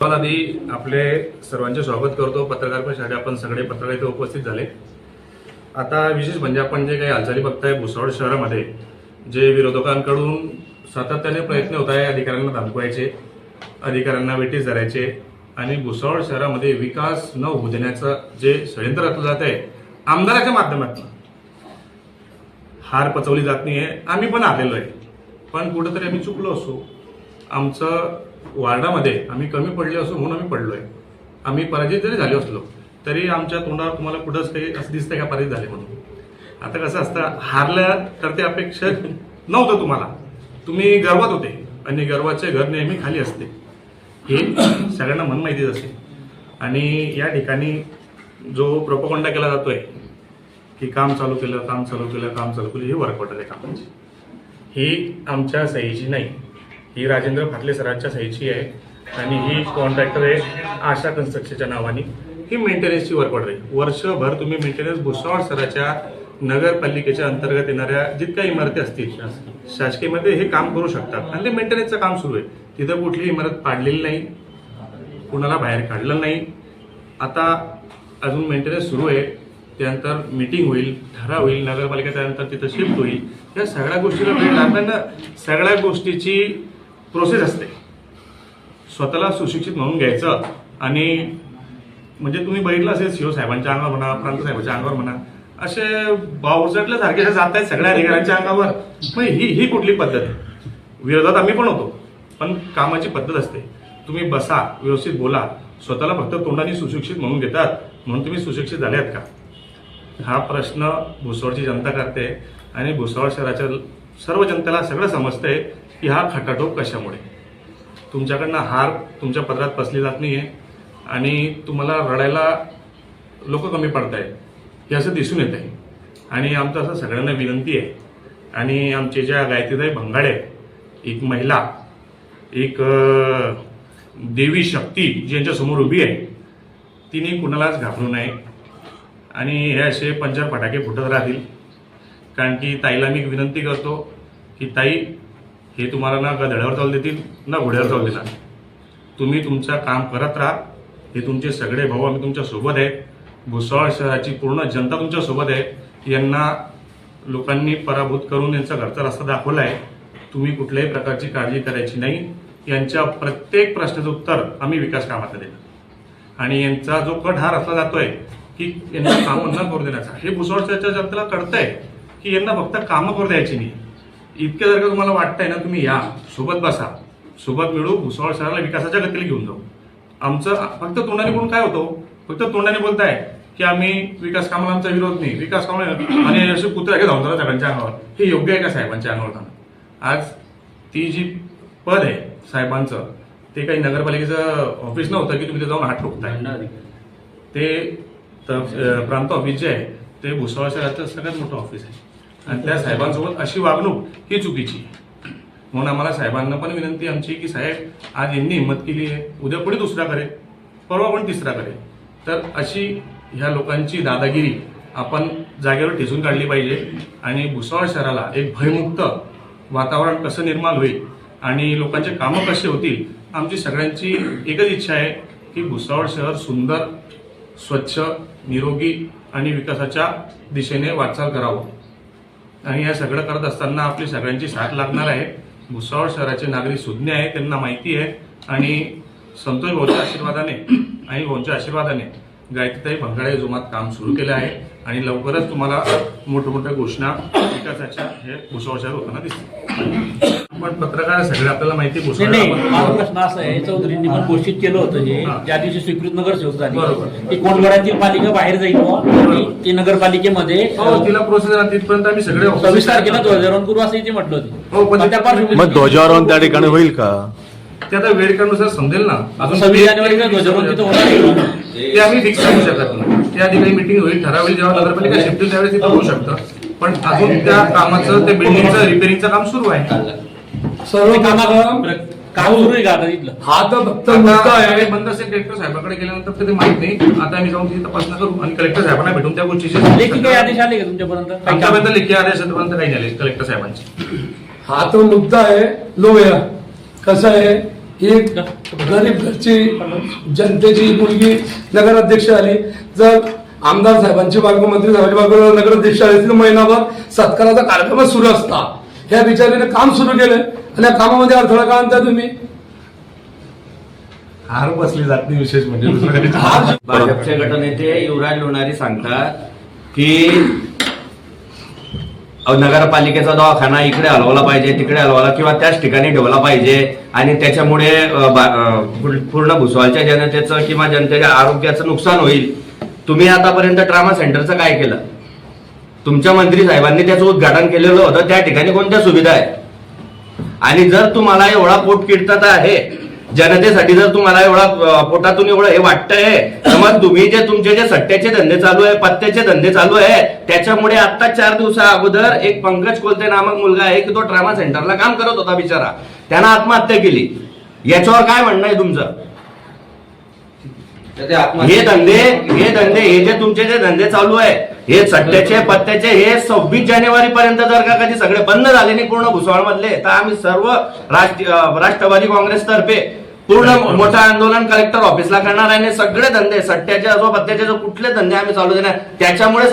सर्वात आधी आपले सर्वांचे स्वागत करतो. पत्रकार परिषदेसाठी आपण सगळे पत्रकार इथे उपस्थित झाले. आता विशेष म्हणजे आपण जे काही हालचाली बघताय भुसावळ शहरामध्ये जे विरोधकांकडून सातत्याने प्रयत्न होत आहे अधिकाऱ्यांना धमकवायचे अधिकाऱ्यांना वेटीस धरायचे आणि भुसावळ शहरामध्ये विकास न होऊ देण्याचं जे षडयंत्र रचलं जात आहे आमदाराच्या माध्यमातून हार पचवली जात नाही आहे आम्ही पण आलेलो आहे. पण कुठंतरी आम्ही चुकलो असो. आमचं वार्डामध्ये आम्ही कमी पडले असो म्हणून आम्ही पडलो आहे आम्ही पराजित जरी झालो असलो तरी आमच्या तोंडावर तुम्हाला कुठंच काही असं दिसतंय का पराजित झाले म्हणून? आता कसं असतं हारलं तर ते अपेक्षा नव्हतं तुम्हाला. तुम्ही गर्वात होते आणि गर्वाचे घर नेहमी खाली असते. हे सगळ्यांना मन माहितीच असते. आणि या ठिकाणी जो प्रोपोगंडा केला जातोय की काम चालू केलं काम चालू केलं काम चालू केलं हे वर्कआउट आहे कामाची. ही आमच्या सहीची नाही. ही राजेंद्र फाटले सरांच्या सहीची आहे आणि ही कॉन्ट्रॅक्टर आहे आशा कन्स्ट्रक्शनच्या नावाने. ही मेंटेनन्सची वर आहे वर्षभर तुम्ही मेंटेनन्स भुसावळ सराच्या नगरपालिकेच्या अंतर्गत येणाऱ्या जितक्या इमारती असतील शासकीयमध्ये हे काम करू शकतात. आणि ते मेंटेनन्सचं काम सुरू आहे. तिथं कुठली इमारत पाडलेली नाही. कुणाला बाहेर काढलं नाही. आता अजून मेंटेनन्स सुरू आहे. त्यानंतर मीटिंग होईल ठराव होईल नगरपालिका त्यानंतर तिथं शिफ्ट होईल. या सगळ्या गोष्टीला वेळ लागणार ना? सगळ्या गोष्टीची प्रोसेस असते. स्वतःला सुशिक्षित म्हणून घ्यायचं आणि म्हणजे तुम्ही बघितलं असेल सीओ साहेबांच्या अंगावर म्हणा प्रांत साहेबांच्या अंगावर म्हणा असे बावचटल्यासारखे जात आहेत सगळ्या अधिकाऱ्यांच्या अंगावर. मग ही ही कुठली पद्धत? आहे विरोधात आम्ही पण होतो पण कामाची पद्धत असते. तुम्ही बसा व्यवस्थित बोला. स्वतःला फक्त तोंडाने सुशिक्षित म्हणून घेतात. म्हणून तुम्ही सुशिक्षित झाले आहेत का? हा प्रश्न भुसावळची जनता करते आणि भुसावळ शहराच्या सर्व जनतेला सगळं समजतंय. की हा खटाटोप कशामुळे? तुमच्याकडनं हार तुमच्या पदरात पसली जात नाही आहे आणि तुम्हाला रडायला लोक कमी पडत आहेत हे असं दिसून येत आहे आणि आमचं असं सगळ्यांना विनंती आहे. आणि आमचे ज्या गायत्रीताई भंगाडे एक महिला एक देवी शक्ती जी यांच्यासमोर उभी आहे तिने कुणालाच घाबरू नये. आणि हे असे पंचर फटाके फुटत राहतील. कारण की ताईला मी विनंती करतो की ताई हे तुम्हाला ना गधड्यावर चालू देतील ना घोड्यावर चालू देणार. तुम्ही तुमचं काम करत राहा. हे तुमचे सगळे भाऊ आम्ही तुमच्यासोबत आहे. आहेत भुसावळ शहराची पूर्ण जनता तुमच्यासोबत आहे. यांना लोकांनी पराभूत करून यांचा घरचा रस्ता दाखवला आहे. तुम्ही कुठल्याही प्रकारची काळजी करायची नाही. यांच्या प्रत्येक प्रश्नाचं उत्तर आम्ही विकास कामात देणार. आणि यांचा जो कट हा रचला जातोय की यांना कामं न करू देण्याचा. हे भुसावळच्या जनतेला कळतंय की यांना फक्त कामं करू द्यायची नाही. इतके जर का तुम्हाला वाटतंय ना तुम्ही या. सोबत बसा. सोबत मिळू भुसावळ शहराला विकासाच्या गतीला घेऊन जाऊ. आमचं फक्त तोंडाने बोलून काय होतो? फक्त तोंडाने बोलताय की आम्ही विकास कामाला आमचा विरोध नाही. विकास कामाला आणि असे कुत्रे आहे धावून सगळ्यांच्या अंगावर. हे योग्य आहे का साहेबांच्या अंगावर आज ती जी पद आहे साहेबांचं ते काही नगरपालिकेचं ऑफिस नव्हतं की तुम्ही ते जाऊन हात ठोकताय. ते प्रांत ऑफिस जे आहे ते भुसावळ शहराचं सगळ्यात मोठं ऑफिस आहे. आणि त्या साहेबांसोबत अशी वागणूक ही चुकीची म्हणून आम्हाला साहेबांना पण विनंती आमची की साहेब आज यांनी हिंमत केली आहे. उद्या पुढे दुसरा करेल. परवा पण तिसरा करेल. तर अशी ह्या लोकांची दादागिरी आपण जागेवर ठेचून काढली पाहिजे. आणि भुसावळ शहराला एक भयमुक्त वातावरण कसं निर्माण होईल आणि लोकांचे कामं कसे होतील आमची सगळ्यांची एकच इच्छा आहे की भुसावळ शहर सुंदर स्वच्छ निरोगी आणि विकासाच्या दिशेने वाटचाल करावं. आणि या सगळं करत असताना आपली सगळ्यांची साथ लागणार आहे. भुसावळ शहराचे नागरिक सुज्ञ आहे त्यांना माहिती आहे. आणि संतोष भाऊच्या आशीर्वादाने आणि भाऊंच्या आशीर्वादाने गायत्रीताई भंगाळे जुमात काम सुरू केलं आहे आणि लवकरच तुम्हाला मोठमोठ्या घोषणा विकासाच्या हे शहर होताना दिसतील. पण पत्रकार सगळे आपल्याला माहिती प्रश्न असा आहे. चौधरींनी पण घोषित केलं होतं हे. हा. ज्या दिवशी स्वीकृत नगरसेवक झाली. बरोबर. की कोंडगडातील पालिका बाहेर जाईल ती नगरपालिकेमध्ये हो तिला प्रोसेस तिथपर्यंत आम्ही सगळे सव्वीस तारखेला ध्वजारोहण करू असं इथे म्हटलं हो, पण होतं मग ध्वजारोहण त्या ठिकाणी होईल का? ते आता वेळ काढून समजेल ना. सव्वीस जानेवारीला होणार आहे. ते आम्ही फिक्स करू शकत नाही. त्या ठिकाणी मिटिंग होईल ठराव होईल जेव्हा नगरपालिका शिफ्ट होईल त्यावेळेस तिथं होऊ शकतं. पण अजून त्या कामाचं ते बिल्डिंगचं रिपेअरिंगचं काम सुरू आहे. सर्व कामं काम सुरू आहे का आता तिथलं हा तर फक्त आता मुद्दा आहे. हे बंद असेल कलेक्टर साहेबांकडे गेल्यानंतर कधी माहीत नाही. आता आम्ही जाऊन तिथे तपासणा करू आणि कलेक्टर साहेबांना भेटून त्या गोष्टीची लेखी काही आदेश आले का तुमच्यापर्यंत? काही काम- आमच्यापर्यंत लेखी काही झाले कलेक्टर साहेबांचे. हा तो मुद्दा आहे लोया कसं आहे? ही एक गरीब घरची जनतेची मुलगी नगराध्यक्ष आली. जर आमदार साहेबांची बायको मंत्री साहेबांची बायको नगराध्यक्ष आली तर महिनाभर सत्काराचा कार्यक्रमच सुरू असता. ह्या बिचारीने काम सुरू केलं आणि या कामामध्ये अडथळा का आणता तुम्ही? हार बसली जात नाही विशेष म्हणजे भाजपचे गटनेते युवराज लोणारी सांगतात की नगरपालिकेचा दवाखाना इकडे हलवला पाहिजे तिकडे हलवला किंवा त्याच ठिकाणी ठेवला पाहिजे. आणि त्याच्यामुळे बा- पूर्ण- पूर्ण भुसवालच्या जनतेचं किंवा जनतेच्या आरोग्याचं नुकसान होईल. तुम्ही आतापर्यंत ट्रामा सेंटरचं काय केलं? तुमच्या मंत्री साहेबांनी त्याचं उद्घाटन केलेलं होतं त्या ठिकाणी कोणत्या सुविधा आहे आणि जर तुम्हाला एवढा पोट किडतात आहे जनतेसाठी जर तुम्हाला एवढा पोटातून एवढं हे वाटतंय तर मग तुम्ही जे तुमचे जे सट्ट्याचे धंदे चालू आहे पत्त्याचे धंदे चालू आहे त्याच्यामुळे आता चार दिवसा अगोदर एक पंकज कोलते नामक मुलगा आहे की तो ट्रामा सेंटरला काम करत होता बिचारा. त्यानं आत्महत्या केली. याच्यावर काय म्हणणं आहे तुमचं? हे धंदे हे धंदे हे जे तुमचे जे धंदे चालू आहे हे सट्ट्याचे पत्त्याचे हे सव्वीस जानेवारी पर्यंत जर का कधी सगळे बंद झाले नाही पूर्ण भुसावळ मधले तर आम्ही सर्व राष्ट्रवादी काँग्रेस तर्फे पूर्ण मोठं आंदोलन कलेक्टर ऑफिसला करणार आहे. आणि सगळे धंदे सट्ट्याचे असो पत्त्याचे जो कुठले धंदे आम्ही चालू देणार. त्याच्यामुळे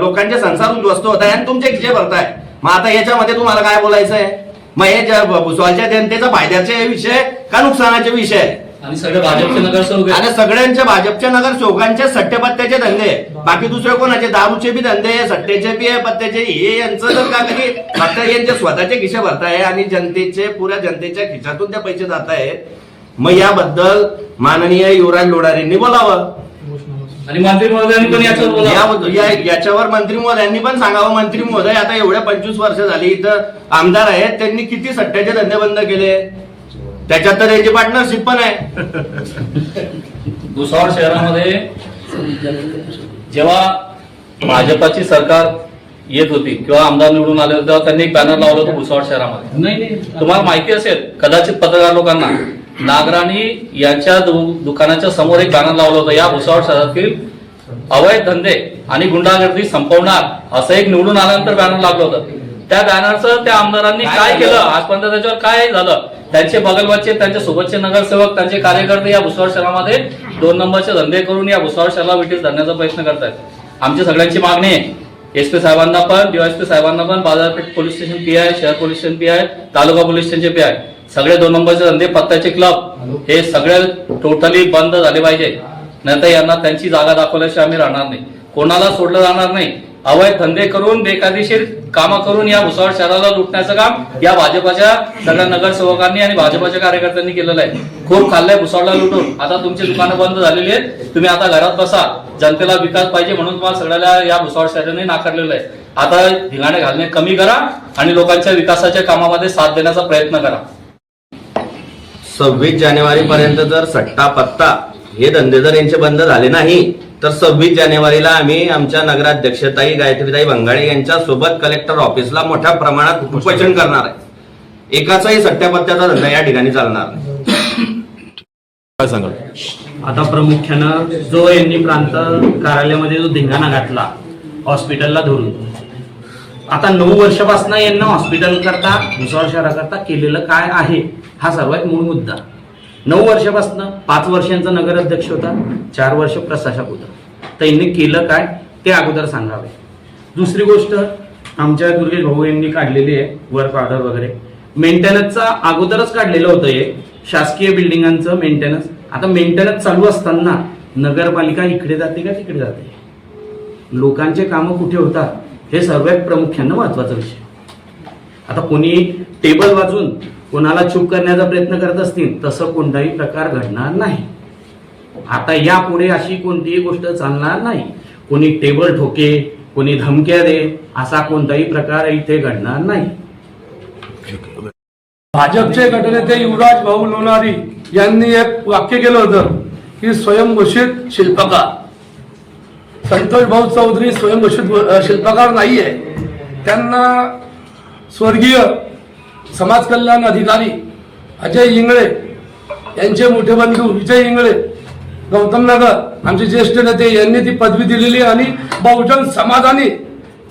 लोकांचे संसार उद्ध्वस्त होत आहे आणि तुमचे खिचे भरताय. मग आता याच्यामध्ये तुम्हाला काय बोलायचं आहे? मग हे ज्या भुसावळच्या जनतेचा फायद्याचे विषय का नुकसानाचे विषय आहे? आणि सगळे भाजपचे नगरसेवक. आणि सगळ्यांच्या भाजपच्या नगरसेवकांचे सट्टेपत्त्याचे धंदे बाकी दुसरे कोणाचे? दारूचे बी धंदे सट्टेचे बी आहे पत्त्याचे. हे यांचं जर का कधी फक्त यांचे स्वतःचे खिशे भरताय आणि जनतेचे पुऱ्या जनतेच्या खिशातून ते पैसे जात आहेत मग याबद्दल माननीय युवराज लोढारेंनी बोलावं. आणि मंत्री महोदयांनी पण याच्यावर बोलावं. या- या- याच्यावर मंत्री महोदयांनी पण सांगावं. मंत्री महोदय आता एवढ्या पंचवीस वर्ष झाली इथं आमदार आहेत त्यांनी किती सट्ट्याचे धंदे बंद केले? त्याच्यात तर यांची पार्टनरशिप पण आहे. भुसावळ शहरामध्ये जेव्हा भाजपाची सरकार येत होती किंवा आमदार निवडून आले होते तेव्हा त्यांनी एक बॅनर लावलं होतं भुसावळ शहरामध्ये. तुम्हाला माहिती असेल कदाचित पत्रकार लोकांना नागराणी यांच्या दुकानाच्या समोर एक बॅनर लावलं होतं. या भुसावळ शहरातील अवैध धंदे आणि गुंडागर्दी संपवणार असं एक निवडून आल्यानंतर बॅनर लागलं होतं. त्या बॅनरचं त्या आमदारांनी काय? केलं? आजपर्यंत त्याच्यावर काय झालं? त्यांचे बगलवरचे त्यांच्या सोबतचे नगरसेवक त्यांचे कार्यकर्ते या भुसावळ शहरामध्ये दोन नंबरचे धंदे करून या भुसावळ शहराला विटीस धरण्याचा प्रयत्न करतायत. आमची सगळ्यांची मागणी आहे. एसपी साहेबांना पण डीवायसपी साहेबांना पण बाजारपेठ पोलीस स्टेशन पी आहे शहर पोलीस स्टेशन पी आहे तालुका पोलीस स्टेशनचे पी आहे सगळे दोन नंबरचे धंदे पत्त्याचे क्लब हे सगळे टोटली बंद झाले पाहिजे. नाहीतर यांना त्यांची जागा दाखवल्याशिवाय आम्ही राहणार नाही. कोणाला सोडलं जाणार नाही. अवैध धंदे करून बेकायदेशीर कामं करून या भुसावळ शहराला लुटण्याचं काम या भाजपाच्या सगळ्या नगरसेवकांनी आणि भाजपाच्या कार्यकर्त्यांनी केलेलं आहे. खूप खाल्लंय भुसावळला लुटून. आता तुमची दुकानं बंद झालेली आहेत. तुम्ही आता घरात बसा. जनतेला विकास पाहिजे म्हणून तुम्हाला सगळ्याला या भुसावळ शहराने नाकारलेलं आहे. आता धिंगाणे घालणे कमी करा आणि लोकांच्या विकासाच्या कामामध्ये साथ देण्याचा प्रयत्न करा. सव्वीस जानेवारी पर्यंत जर सट्टा पत्ता हे धंदे जर यांचे बंद झाले नाही तर सव्वीस जानेवारीला आम्ही आमच्या नगराध्यक्षताई गायत्रीताई भंगाळे यांच्या सोबत कलेक्टर ऑफिसला मोठ्या प्रमाणात उपोषण करणार आहे. एकाचाही सट्ट्यापत्त्याचा धंदा या ठिकाणी चालणार नाही. आता प्रामुख्यानं जो यांनी प्रांत कार्यालयामध्ये जो धिंगाणा घातला हॉस्पिटलला धरून आता नऊ वर्षापासून यांना हॉस्पिटल करता भुसावळ शहराकरता केलेलं काय आहे? हा सर्वात मूळ मुद्दा. नऊ वर्षापासून पाच वर्षांचा नगराध्यक्ष होता चार वर्ष प्रशासक होता. तर यांनी केलं काय? ते अगोदर सांगावे. दुसरी गोष्ट आमच्या दुर्गेश भाऊ यांनी काढलेली आहे वर्क ऑर्डर वगैरे. मेंटेनन्सचा अगोदरच काढलेलं होतं हे. शासकीय बिल्डिंगांचं मेंटेनन्स आता मेंटेनन्स चालू असताना नगरपालिका इकडे जाते का तिकडे जाते? लोकांचे कामं कुठे होतात? हे सर्वात प्रामुख्यानं महत्त्वाचा विषय. आता कोणी टेबल वाजून कोणाला चूप करण्याचा प्रयत्न करत असतील तसं कोणताही प्रकार घडणार नाही. आता यापुढे अशी कोणतीही गोष्ट चालणार नाही. कोणी टेबल ठोके कोणी धमक्या दे असा कोणताही प्रकार इथे घडणार नाही. भाजपचे गटनेते युवराज भाऊ लोणारी यांनी एक वाक्य केलं होतं की स्वयंघोषित शिल्पकार. संतोष भाऊ चौधरी स्वयंघोषित शिल्पकार नाहीये. त्यांना स्वर्गीय समाज कल्याण अधिकारी अजय इंगळे यांचे मोठे बंधू विजय इंगळे गौतम नगर आमचे ज्येष्ठ नेते यांनी ती पदवी दिलेली आणि बहुजन समाजाने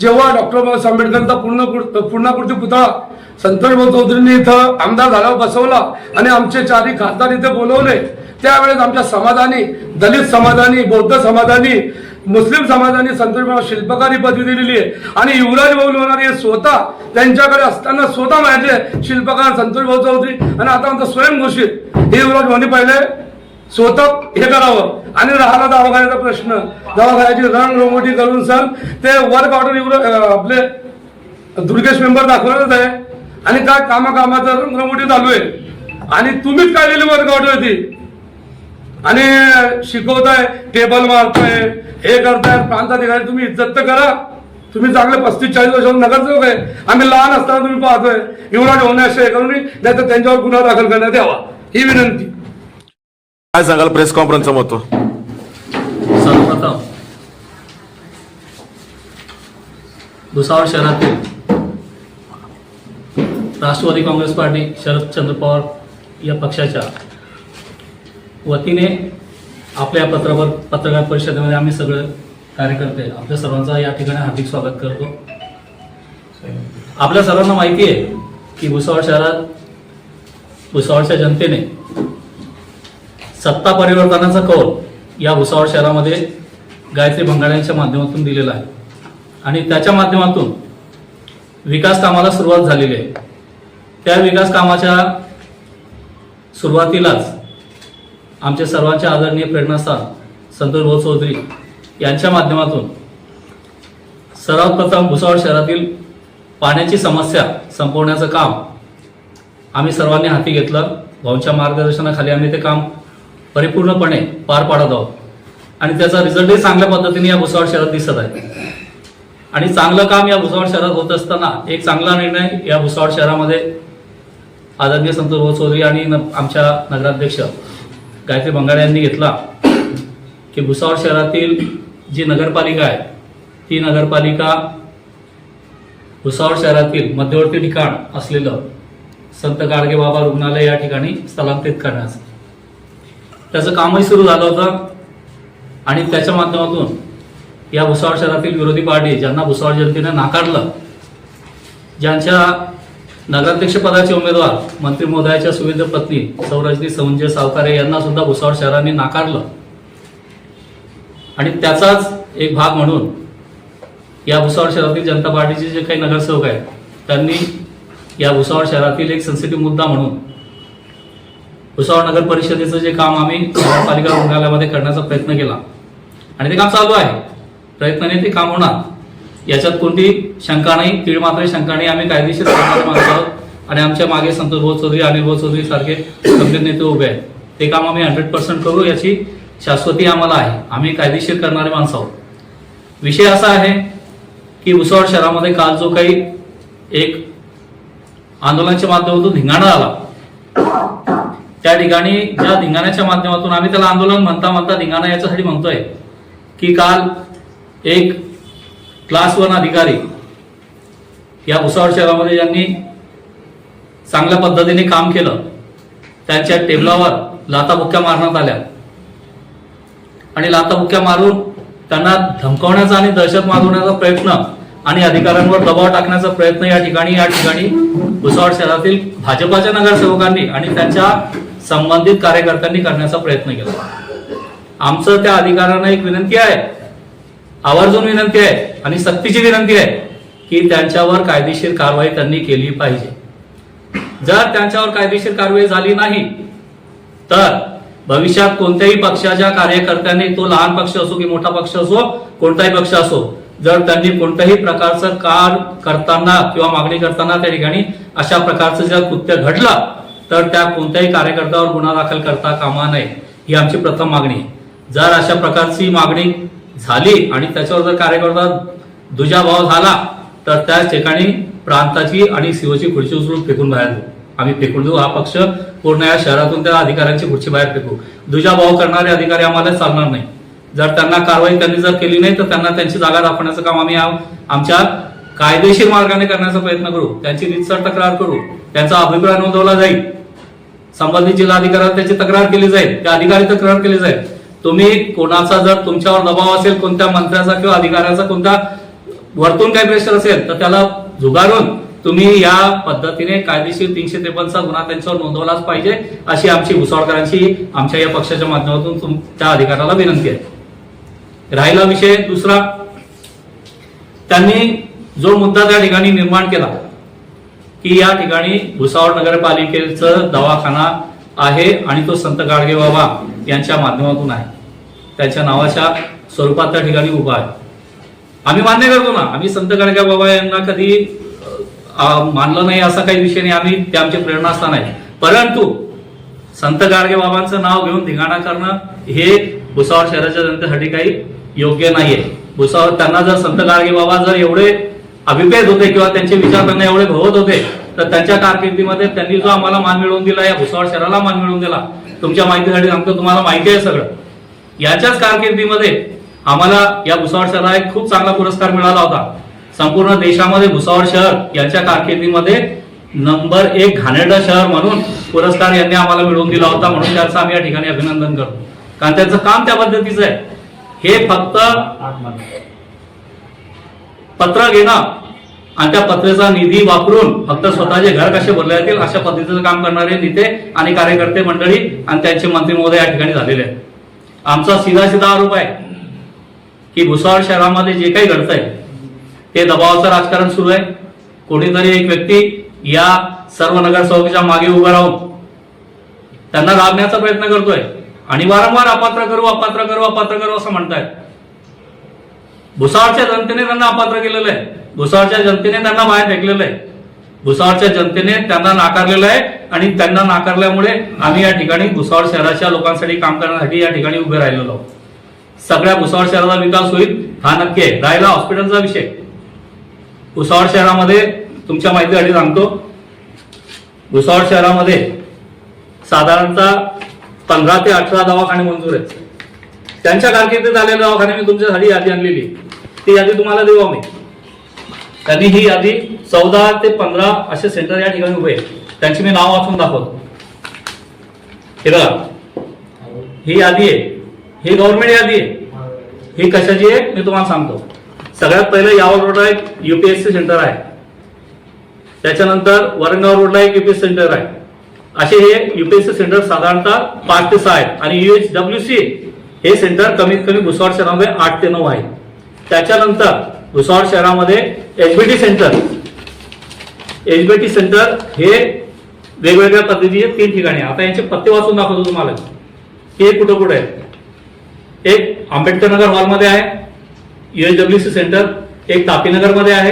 जेव्हा डॉक्टर बाबासाहेब आंबेडकरांचा पूर्ण पूर्णाकृती पुतळा संतोष चौधरींनी इथं आमदार झाल्यावर बसवला आणि आमचे चारही खासदार इथे बोलवले त्यावेळेस आमच्या समाजाने दलित समाजाने बौद्ध समाजाने मुस्लिम समाजाने संतोष भाऊ शिल्पकारी पदवी दिलेली आहे. आणि युवराज भाऊ लोणार हे स्वतः त्यांच्याकडे असताना स्वतः माझे शिल्पकार संतोष भाऊ चौधरी आणि आता म्हणतो स्वयंघोषित हे युवराज भाऊनी पहिले स्वतः हे करावं. आणि राहिला दवाखान्याचा प्रश्न. दवाखान्याची रंग रंगोटी करून सर ते वर्क ऑर्डर युवराज आपले दुर्गेश मेंबर दाखवणारच आहे. आणि काय कामाकामाचं रंगरंगोटी चालू आहे. आणि तुम्हीच काढलेली वर्क ऑर्डर होती आणि शिकवताय टेबल मारताय हे करताय प्रांताधिकारी तुम्ही इज्जत तर करा. तुम्ही चांगले पस्तीस चाळीस वर्ष नगरसेवक आहे. आम्ही लहान असताना तुम्ही पाहतोय. युवराज होण्यास हे करून नाही तर त्यांच्यावर गुन्हा दाखल करण्यात यावा. ही विनंती. काय सांगाल प्रेस कॉन्फरन्सचं महत्त्व? सर्वप्रथम भुसावळ शहरातील राष्ट्रवादी काँग्रेस पार्टी शरदचंद्र पवार या पक्षाच्या वतीने आपल्या पत्रावर पत्रकार परिषदेमध्ये आम्ही सगळे कार्यकर्ते आपल्या सर्वांचा या ठिकाणी हार्दिक स्वागत करतो. आपल्या सर्वांना माहिती आहे की भुसावळ शहरात भुसावळच्या जनतेने सत्ता परिवर्तनाचा कौल या भुसावळ शहरामध्ये गायत्री भंगाड्यांच्या माध्यमातून दिलेला आहे. आणि त्याच्या माध्यमातून विकास कामाला सुरुवात झालेली आहे. त्या विकास कामाच्या सुरुवातीलाच आमचे सर्वांचे आदरणीय प्रेरणास्थान संतोष भाऊ चौधरी यांच्या माध्यमातून सर्वात प्रथम भुसावळ शहरातील पाण्याची समस्या संपवण्याचं काम आम्ही सर्वांनी हाती घेतलं. भाऊंच्या मार्गदर्शनाखाली आम्ही ते काम परिपूर्णपणे पार पाडत आहोत. आणि त्याचा रिझल्टही चांगल्या पद्धतीने या भुसावळ शहरात दिसत आहे. आणि चांगलं काम या भुसावळ शहरात होत असताना एक चांगला निर्णय या भुसावळ शहरामध्ये आदरणीय संतोष भाऊ चौधरी आणि न- आमच्या नगराध्यक्ष गायत्री बंगाडे यांनी घेतला की भुसावळ शहरातील जी नगरपालिका आहे ती नगरपालिका भुसावळ शहरातील मध्यवर्ती ठिकाण असलेलं संत गाडगे बाबा रुग्णालय या ठिकाणी स्थलांतरित करण्याचं त्याचं कामही सुरू झालं होतं आणि त्याच्या माध्यमातून या भुसावळ शहरातील विरोधी पार्टी ज्यांना भुसावळ जनतेने नाकारलं ज्यांच्या नगराध्यक्ष पदाचे उमेदवार मंत्री महोदयाच्या सुविध पत्नी सौरजनी संजय सावकारे यांना सुद्धा भुसावळ शहराने नाकारलं. आणि त्याचाच एक भाग म्हणून या भुसावळ शहरातील जनता पार्टीचे जे काही नगरसेवक आहेत त्यांनी या भुसावळ शहरातील एक सेन्सिटिव्ह मुद्दा म्हणून भुसावळ नगर परिषदेचं जे काम आम्ही नगरपालिका रुग्णालयामध्ये करण्याचा प्रयत्न केला. आणि ते काम चालू आहे. प्रयत्नाने ते काम होणार. याच्यात कोणती शंका नाही तीळ मात्र शंका नाही. आम्ही कायदेशीर करणारे माणसं आहोत. आणि आमच्या मागे संतोष भाऊ चौधरी अनिल भाऊ चौधरी सारखे गंभीर नेते उभे आहेत. ते काम आम्ही हंड्रेड पर्सेंट करू याची शाश्वती आम्हाला आहे. आम्ही कायदेशीर करणारे माणसं आहोत. विषय असा आहे की भुसावळ शहरामध्ये काल जो काही एक आंदोलनाच्या माध्यमातून धिंगाणा आला त्या ठिकाणी ज्या धिंगाण्याच्या माध्यमातून आम्ही त्याला आंदोलन म्हणता म्हणता धिंगाणा याच्यासाठी म्हणतोय की काल एक क्लास वन अधिकारी या भुसावळ शहरामध्ये ज्यांनी चांगल्या पद्धतीने काम केलं त्यांच्या टेबलावर लाताबुक्क्या मारण्यात आल्या. आणि लाताबुक्क्या मारून त्यांना धमकवण्याचा आणि दहशत माजवण्याचा प्रयत्न आणि अधिकाऱ्यांवर दबाव टाकण्याचा प्रयत्न या ठिकाणी या ठिकाणी भुसावळ शहरातील भाजपाच्या नगरसेवकांनी आणि त्यांच्या संबंधित कार्यकर्त्यांनी करण्याचा प्रयत्न केला. आमचं त्या अधिकाऱ्यांना एक विनंती आहे आवर्जून विनंती आहे आणि सक्तीची विनंती आहे की त्यांच्यावर कायदेशीर कारवाई त्यांनी केली पाहिजे. जर त्यांच्यावर कायदेशीर कारवाई झाली नाही तर भविष्यात कोणत्याही पक्षाच्या कार्यकर्त्यांनी तो लहान पक्ष असो की मोठा पक्ष असो कोणताही पक्ष असो जर त्यांनी कोणत्याही प्रकारचं कार करताना किंवा मागणी करताना त्या ठिकाणी अशा प्रकारचं जर कृत्य घडलं तर त्या कोणत्याही कार्यकर्त्यावर गुन्हा दाखल करता कामा नये ही आमची प्रथम मागणी जर अशा प्रकारची मागणी झाली आणि त्याच्यावर जर कार्यकर्ता दुजाभाव झाला तर त्याच ठिकाणी प्रांताची आणि शिवची खुर्ची उचलून फेकून बाहेर देऊ आम्ही फेकून देऊ हा पक्ष पूर्ण या शहरातून त्या अधिकाऱ्यांची खुर्ची बाहेर फेकू. दुजाभाव करणारे अधिकारी आम्हाला चालणार नाही. जर त्यांना कारवाई त्यांनी जर केली नाही तर त्यांना त्यांची जागा दाखवण्याचं काम आम्ही आमच्या कायदेशीर मार्गाने करण्याचा प्रयत्न करू. त्यांची रितसर तक्रार करू. त्यांचा अभिप्राय नोंदवला जाईल. संबंधित जिल्हाधिकाऱ्यांना त्याची तक्रार केली जाईल. त्या अधिकारी तक्रार केली जाईल. तुम्ही कोणाचा जर तुमच्यावर दबाव असेल कोणत्या मंत्र्याचा किंवा अधिकाऱ्याचा कोणता वरतून काही प्रेशर असेल तर त्याला झुगारून तुम्ही या पद्धतीने कायदेशीर तीनशे त्रेपन्नचा गुन्हा त्यांच्यावर नोंदवलाच पाहिजे अशी आमची भुसावळकरांची आमच्या या पक्षाच्या माध्यमातून तुमच्या अधिकाऱ्याला विनंती आहे. राहिला विषय दुसरा. त्यांनी जो मुद्दा त्या ठिकाणी निर्माण केला की या ठिकाणी भुसावळ नगरपालिकेचं दवाखाना आहे आणि तो संत गाडगे बाबा यांच्या माध्यमातून आहे. त्यांच्या नावाच्या स्वरूपात त्या ठिकाणी उभा आहे. आम्ही मान्य करतो ना आम्ही संत गाडगे बाबा यांना कधी मानलं नाही असा काही विषय नाही आम्ही ते आमचे प्रेरणास्थान आहे. परंतु संत गाडगे बाबांचं नाव घेऊन धिंगाणा करणं हे भुसावळ शहराच्या जनतेसाठी काही योग्य नाहीये. भुसावळ त्यांना जर संत गाडगे बाबा जर एवढे अभिप्रेत होते किंवा त्यांचे विचार त्यांना एवढे भवत होते तर त्यांच्या कारकिर्दीमध्ये त्यांनी जो आम्हाला मान मिळवून दिला या भुसावळ शहराला मान मिळवून दिला तुमच्या माहितीसाठी सांगतो तुम्हाला माहिती आहे सगळं. याच्याच कारकिर्दीमध्ये आम्हाला या भुसावळ शहराला एक खूप चांगला पुरस्कार मिळाला होता. संपूर्ण देशामध्ये भुसावळ शहर याच्या कारकिर्दीमध्ये नंबर एक घाणेरडं शहर म्हणून पुरस्कार यांनी आम्हाला मिळवून दिला होता म्हणून त्यांचं आम्ही या ठिकाणी अभिनंदन करतो. कारण त्यांचं काम त्या पद्धतीचं आहे. हे फक्त पत्र घेणं आणि त्या पत्रेचा निधी वापरून फक्त स्वतःचे घर कसे भरले जातील अशा पद्धतीचं काम करणारे नेते आणि कार्यकर्ते मंडळी आणि त्यांचे मंत्री महोदय या ठिकाणी झालेले आहेत. आमचा सीधा सीधा आरोप आहे की भुसावळ शहरामध्ये जे काही घडतंय ते दबावाचं राजकारण सुरू आहे. कोणीतरी एक व्यक्ती या सर्व नगरसेवकाच्या मागे उभं राहून त्यांना लाभण्याचा प्रयत्न करतोय. आणि वारंवार अपात्र करू अपात्र करू अपात्र करू असं म्हणतायत. भुसाळच्या जनतेने त्यांना अपात्र केलेलं आहे. भुसाळच्या जनतेने त्यांना बाहेर फेकलेलं आहे. भुसाळच्या जनतेने त्यांना नाकारलेलं आहे आणि त्यांना नाकारल्यामुळे आम्ही या ठिकाणी भुसावळ शहराच्या लोकांसाठी काम करण्यासाठी या ठिकाणी उभे राहिलेलो आहोत. सगळ्या भुसावळ शहराचा विकास होईल हा नक्की आहे. राहिला हॉस्पिटलचा विषय. भुसावळ शहरामध्ये तुमच्या माहितीसाठी सांगतो. भुसावळ शहरामध्ये साधारणतः पंधरा ते अठरा दवाखाने मंजूर आहेत. त्यांच्या कारकिर्दीत आलेल्या दवाखाने मी तुमच्यासाठी यादी आणलेली ती यादी तुम्हाला देऊ आम्ही. त्यांनी ही यादी चौदा ते पंधरा असे सेंटर या ठिकाणी उभे त्यांची मी नाव वाचून दाखवतो. हे बघा. ही यादी आहे. ही गव्हर्नमेंट यादी आहे. ही कशाची आहे? मी तुम्हाला सांगतो. सगळ्यात पहिलं यावर रोडला एक युपीएससी सेंटर आहे. त्याच्यानंतर वरंगाव रोडला एक युपीएससी सेंटर आहे. असे हे युपीएससी सेंटर साधारणतः पाच ते सहा आहेत. आणि युएचडब्ल्यूसी हे सेंटर कमीत कमी भुसावळ शहरामध्ये आठ ते नऊ आहे. त्याच्यानंतर भुसावळ शहरामध्ये एचबीटी सेंटर. एचबीटी सेंटर हे वेगवेगळ्या पद्धतीचे तीन ठिकाणी आता यांचे पत्ते वाचून दाखवतो तुम्हाला. हे कुठं कुठं आहे? एक आंबेडकर नगर हॉलमध्ये आहे. UHWC centre. एक तापीनगरमध्ये आहे.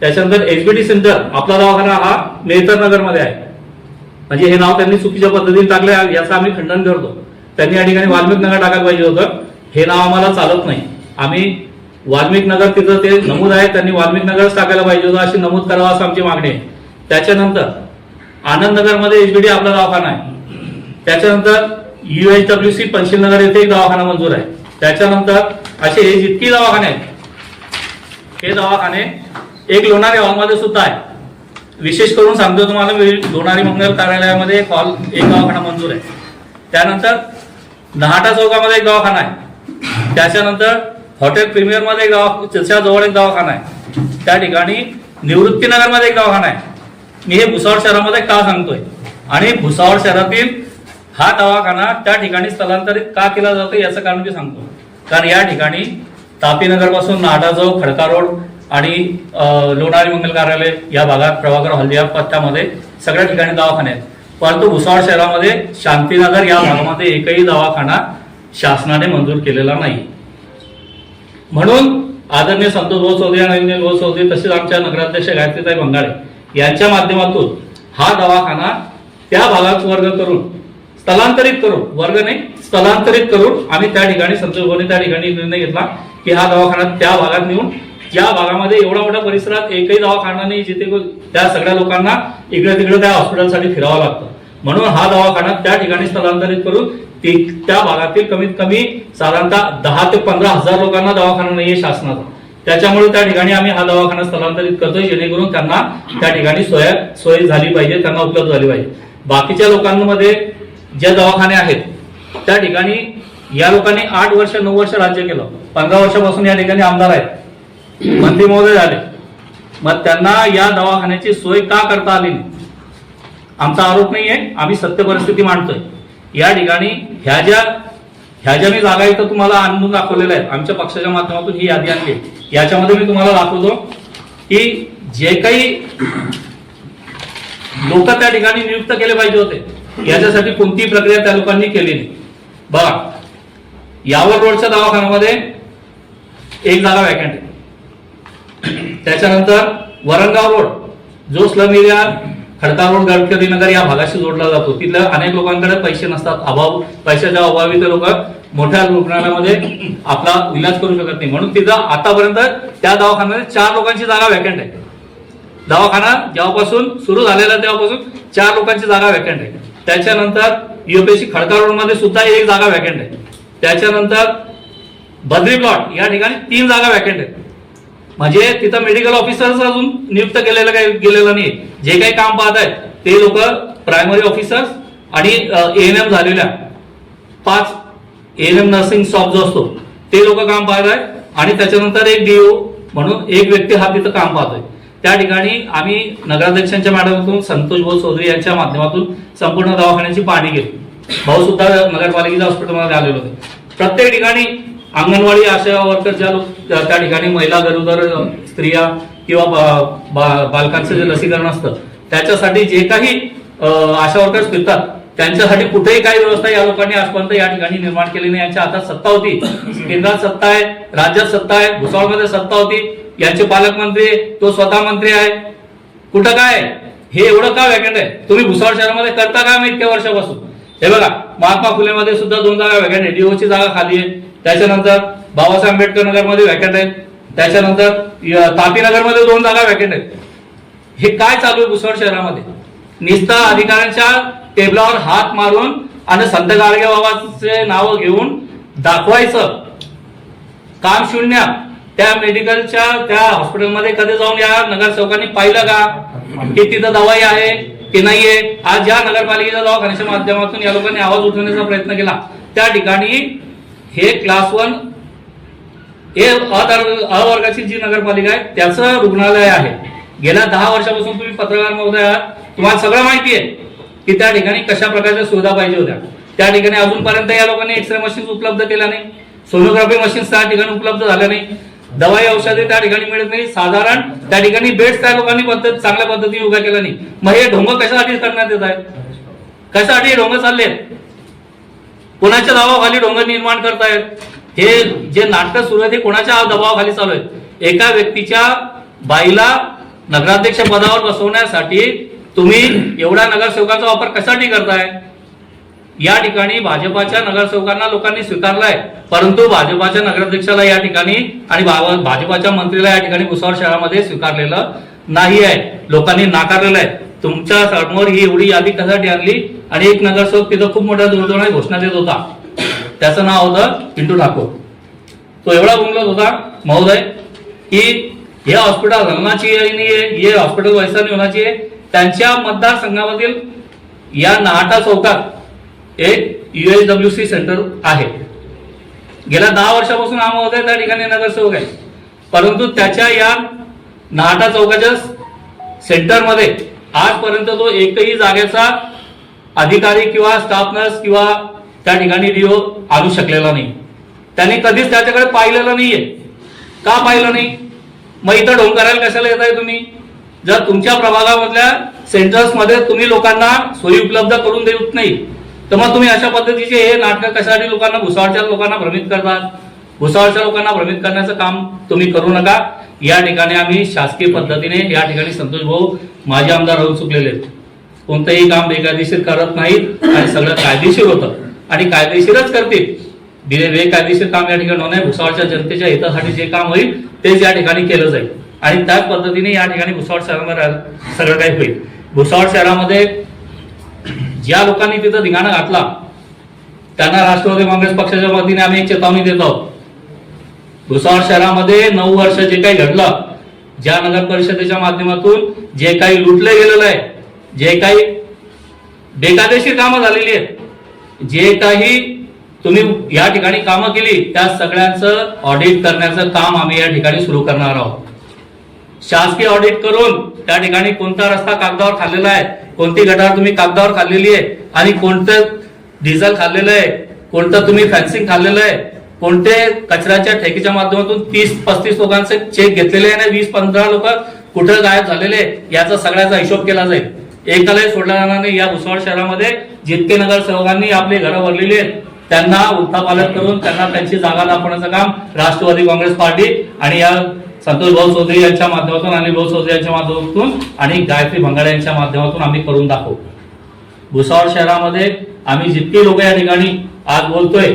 त्याच्यानंतर एचबीटी सेंटर आपला दवाखाना हा मेहतर नगरमध्ये आहे. म्हणजे हे नाव त्यांनी चुकीच्या पद्धतीने टाकलं आहे, याचं आम्ही खंडन करतो. त्यांनी या ठिकाणी वाल्मिक नगर टाकायला पाहिजे होतं. हे नाव आम्हाला चालत नाही. आम्ही वाल्मिक नगर तिथं ते नमूद आहे त्यांनी वाल्मिक नगरच टाकायला पाहिजे होतं अशी नमूद करावं असं आमची मागणी आहे. त्याच्यानंतर आनंद नगरमध्ये एचबीडी आपला दवाखाना आहे. त्याच्यानंतर युएचडब्ल्यूसी पंचशीलनगर येथे एक दवाखाना मंजूर आहे. त्याच्यानंतर असे हे जितकी दवाखाने आहेत हे दवाखाने एक लोणारी हॉलमध्ये सुद्धा आहे. विशेष करून सांगतो तुम्हाला मी लोणारी मंगल कार्यालयामध्ये एक हॉल एक दवाखाना मंजूर आहे. त्यानंतर नहाटा चौकामध्ये एक दवाखाना आहे. त्याच्यानंतर हॉटेल प्रीमियरमध्ये एक दवा त्याच्याजवळ एक दवाखाना आहे. त्या ठिकाणी निवृत्तीनगरमध्ये एक दवाखाना आहे. मी हे भुसावळ शहरामध्ये का सांगतोय? आणि भुसावळ शहरातील हा दवाखाना त्या ठिकाणी स्थलांतरित का केला जातो याचं कारण मी सांगतो. कारण या ठिकाणी तापीनगरपासून नाडाजव खडका रोड आणि लोणारी मंगल कार्यालय या भागात प्रभाकर हल्दिया या सगळ्या ठिकाणी दवाखाने आहेत. परंतु भुसावळ शहरामध्ये शांतीनगर या भागामध्ये एकही दवाखाना शासनाने मंजूर केलेला नाही. म्हणून आदरणीय संतोष भाऊ चौधरी आणि अनिल भाऊ चौधरी तसेच आमच्या नगराध्यक्ष गायत्रीताई बंगाळे यांच्या माध्यमातून हा दवाखाना त्या भागात वर्ग करून स्थलांतरित करून वर्ग नाही स्थलांतरित करून आम्ही त्या ठिकाणी संतोष भाऊने त्या ठिकाणी निर्णय घेतला की हा दवाखाना त्या भागात नेऊन या भागामध्ये एवढा मोठ्या परिसरात एकही दवाखाना नाही जिथे त्या सगळ्या लोकांना इकडे तिकडे त्या हॉस्पिटलसाठी फिरावं लागतं. म्हणून हा दवाखाना त्या ठिकाणी स्थलांतरित करून त्या भागातील कमीत कमी साधारणतः दहा ते पंधरा हजार लोकांना दवाखाना नाहीये शासनाचा. त्याच्यामुळे त्या ठिकाणी आम्ही हा दवाखाना स्थलांतरित करतोय जेणेकरून त्यांना त्या ठिकाणी सोय सोय झाली पाहिजे त्यांना उपलब्ध झाली पाहिजे. बाकीच्या लोकांमध्ये जे दवाखाने आहेत त्या ठिकाणी या लोकांनी आठ वर्ष नऊ वर्ष राज्य केलं. पंधरा वर्षापासून या ठिकाणी आमदार आहेत. मंत्री महोदय झाले. मग त्यांना या दवाखान्याची सोय का करता आली नाही? आमचा आरोप नाही आहे. आम्ही सत्य परिस्थिती मांडतोय. या ठिकाणी ह्या ज्या ह्या ज्या मी जागा इथं तुम्हाला आणून दाखवलेल्या आहेत आमच्या पक्षाच्या माध्यमातून ही यादी आणली आहे. याच्यामध्ये मी तुम्हाला दाखवतो की जे काही लोक त्या ठिकाणी नियुक्त केले पाहिजे होते याच्यासाठी कोणतीही प्रक्रिया त्या लोकांनी केली नाही. बघा यावर रोडच्या दवाखान्यामध्ये एक जागा वॅकंट आहे. त्याच्यानंतर वरणगाव रोड जो slum area Khadka road Gadkari Nagar या भागाशी जोडला जातो. तिथल्या अनेक लोकांकडे पैसे नसतात. अभाव पैशाच्या अभावी ते लोक मोठ्या रुग्णालयामध्ये आपला इलाज करू शकत नाही. म्हणून तिथं आतापर्यंत त्या दवाखान्यामध्ये चार लोकांची जागा वॅकंट आहे. दवाखाना जेव्हापासून सुरू झालेला तेव्हापासून चार लोकांची जागा वॅकंट आहे. त्याच्यानंतर युपीएससी खडका रोडमध्ये सुद्धा एक जागा वॅकंट आहे. त्याच्यानंतर बद्री प्लॉट या ठिकाणी तीन जागा वॅकंट आहेत. म्हणजे तिथं मेडिकल ऑफिसर्स अजून नियुक्त केलेलं काही गेलेलं नाही जे काही काम पाहत आहेत ते लोक प्रायमरी ऑफिसर्स आणि एन एम झालेल्या. पाच एन एम नर्सिंग स्टॉप जो असतो ते लोक काम पाहत आहेत आणि त्याच्यानंतर एक डीओ म्हणून एक व्यक्ती हा तिथं काम पाहतोय. त्या ठिकाणी आम्ही नगराध्यक्षांच्या माध्यमातून संतोष भाऊ चौधरी यांच्या माध्यमातून संपूर्ण दवाखान्याची पाहणी केली. भाऊ सुद्धा नगरपालिकेच्या हॉस्पिटलमध्ये आलेले होते. प्रत्येक ठिकाणी अंगणवाडी आशा वर्कर ज्या त्या ठिकाणी महिला गरोदर स्त्रिया किंवा बा- बालकांचं जे लसीकरण असतं त्याच्यासाठी जे काही आशा वर्कर्स फिरतात त्यांच्यासाठी कुठेही काही व्यवस्था या लोकांनी आजपर्यंत या ठिकाणी निर्माण केली नाही. यांच्या हातात सत्ता होती. केंद्रात सत्ता आहे राज्यात सत्ता आहे भुसावळमध्ये सत्ता होती. यांचे पालकमंत्री तो स्वतः मंत्री आहे. कुठं काय? हे एवढं का वॅकंट आहे? तुम्ही भुसावळ शहरामध्ये करता का मी इतक्या वर्षापासून? हे बघा महात्मा फुलेमध्ये सुद्धा दोन जागा व्हॅकंट आहे डीओची जागा खाली आहे. त्याच्यानंतर बाबासाहेब आंबेडकर नगरमध्ये व्हॅकंट आहेत. त्याच्यानंतर तापीनगरमध्ये दोन जागा वॅकंट आहेत. हे काय चालू आहे भुसावळ शहरामध्ये? निस्ता अधिकाऱ्यांच्या टेबलावर हात मारून आणि संत गाडगे बाबाचे नाव घेऊन दाखवायचं. काम शून्य. त्या मेडिकलच्या त्या हॉस्पिटलमध्ये कधी जाऊन या नगरसेवकांनी पाहिलं का? की तिथं दवाई आहे की नाहीये? आज ज्या नगरपालिकेच्या दवाखान्याच्या माध्यमातून या लोकांनी आवाज उठवण्याचा प्रयत्न केला. त्या ठिकाणी हे क्लास वन हे अवर्गाची वर्गाची जी नगरपालिका आहे त्याचं रुग्णालय आहे. गेल्या दहा वर्षापासून तुम्ही पत्रकार महोदय आहात. तुम्हाला सगळं माहिती आहे की त्या ठिकाणी कशा प्रकारच्या सुविधा पाहिजे होत्या. त्या ठिकाणी अजूनपर्यंत या लोकांनी एक्सरे मशीन्स उपलब्ध केल्या नाही. सोनोग्राफी मशीन्स त्या ठिकाणी उपलब्ध झाल्या नाही. दवाई औषधे त्या ठिकाणी मिळत नाही. साधारण त्या ठिकाणी बेड्स त्या लोकांनी पद्धत चांगल्या पद्धतीने उभ्या केल्या नाही. मग हे ढोंग कशासाठी करण्यात येत आहेत? कशासाठी ढोंग चालले कोणाच्या दबावाखाली ढोंग निर्माण करतायत? हे जे नाटक सुरू आहे ते कोणाच्या दबावाखाली चालू आहेत? एका व्यक्तीच्या बाईला नगराध्यक्ष पदावर बसवण्यासाठी तुम्ही एवढ्या नगरसेवकांचा वापर कशासाठी करताय? या ठिकाणी भाजपाच्या नगरसेवकांना लोकांनी स्वीकारलाय. परंतु भाजपाच्या नगराध्यक्षाला या ठिकाणी आणि भाजपाच्या मंत्रीला या ठिकाणी भुसावळ शहरामध्ये स्वीकारलेलं नाही आहे लोकांनी नाकारलेलं आहे. तुमच्यासमोर ही एवढी यादी कशासाठी आणली? आणि एक नगरसेवक तिथं खूप मोठ्या जोरजोराने घोषणा देत होता. त्याचं नाव होतं पिंटू ठाकूर. तो एवढा बोंगलत होता महोदय की हे हॉस्पिटल हलनाची नाहीये हे हॉस्पिटल वैसा नहीं आहे. त्यांच्या मतदारसंघामधील या नाहटा चौकात एक युएसडब्ल्यू सी सेंटर आहे. गेल्या दहा वर्षापासून हा महोदय त्या ठिकाणी नगरसेवक आहे. परंतु त्याच्या या नाटा चौकाच्या सेंटरमध्ये आजपर्यंत तो एकही जागेचा अधिकारी किंवा स्टाफ नर्स किंवा त्या ठिकाणी डीओ आणू शकलेला नाही. त्यांनी कधीच त्याच्याकडे पाहिलेलं नाहीये. का पाहिलं नाही? मग इथं ढोंग करायला कशाला येत आहे तुम्ही? जर तुमच्या प्रभागामधल्या सेंटर्समध्ये तुम्ही लोकांना सोयी उपलब्ध करून देत नाही तर मग तुम्ही अशा पद्धतीचे हे नाटक कशासाठी लोकांना भुसावळच्या लोकांना भ्रमित करतात? भुसावळच्या लोकांना भ्रमित करण्याचं काम तुम्ही करू नका. या ठिकाणी आम्ही शासकीय पद्धतीने या ठिकाणी संतोष भाऊ माजी आमदार राहून चुकलेले आहेत. कोणतंही काम बेकायदेशीर करत नाहीत आणि सगळं कायदेशीर होतं आणि कायदेशीरच करतील. बेकायदेशीर काम या ठिकाणी होणार भुसावळच्या जनतेच्या हितासाठी जे काम होईल तेच या ठिकाणी केलं जाईल. आणि त्याच पद्धतीने या ठिकाणी भुसावळ शहरामध्ये सगळं काही होईल. भुसावळ शहरामध्ये ज्या लोकांनी तिथं धिंगाणा घातला त्यांना राष्ट्रवादी काँग्रेस पक्षाच्या वतीने आम्ही एक चेतावणी देत. आहोत भुसावळ शहरामध्ये नऊ वर्ष जे काही घडलं ज्या नगर परिषदेच्या माध्यमातून जे काही लुटले गेलेलं आहे जे काही बेकायदेशीर कामं झालेली आहेत जे काही तुम्ही या ठिकाणी कामं केली त्या सगळ्यांचं ऑडिट करण्याचं काम आम्ही या ठिकाणी सुरू करणार आहोत. शासकीय ऑडिट करून त्या ठिकाणी कोणता रस्ता कागदावर खाल्लेला आहे कोणती गटार तुम्ही कागदावर खाल्लेली आहे? आणि कोणतं डिझेल खाल्लेलं आहे? कोणतं तुम्ही फॅन्सिंग खाल्लेलं आहे? कोणते कचऱ्याच्या ठेकीच्या माध्यमातून तीस पस्तीस लोकांचे चेक घेतलेले आहे आणि वीस पंधरा लोक कुठे गायब झालेले याचा सगळ्याचा हिशोब केला जाईल. एकालाही सोडला जाणार नाही या भुसावळ शहरामध्ये जितके नगरसेवकांनी आपली घरं भरलेली आहेत त्यांना उत्थापालन करून त्यांना त्यांची जागा दाखवण्याचं काम राष्ट्रवादी काँग्रेस पार्टी आणि या संतोष भाऊ चौधरी यांच्या माध्यमातून अनिल भाऊ चौधरी यांच्या माध्यमातून आणि गायत्री भंगाडे यांच्या माध्यमातून आम्ही करून दाखवू. भुसावळ शहरामध्ये आम्ही जितके लोक या ठिकाणी आज बोलतोय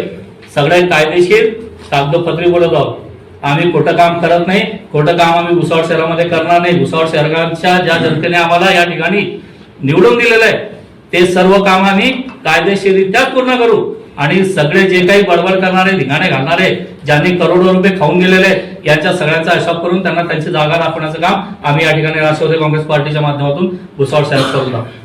सगळे कायदेशीर कागदपत्री बोलत आहोत आम्ही खोटं काम करत नाही खोटं काम आम्ही भुसावळ शहरामध्ये करणार नाही. भुसावळ शहराच्या ज्या जनतेने आम्हाला या ठिकाणी निवडून दिलेलं आहे ते सर्व काम आम्ही कायदेशीररित्याच पूर्ण करू. आणि सगळे जे काही बडबड करणारे धिंगाणे घालणारे ज्यांनी करोडो रुपये खाऊन गेलेले याच्या सगळ्यांचा हिशोब करून त्यांना त्यांची जागा दाखवण्याचं काम आम्ही या ठिकाणी राष्ट्रवादी काँग्रेस पार्टीच्या माध्यमातून भुसावळ साहेब करून दाखवू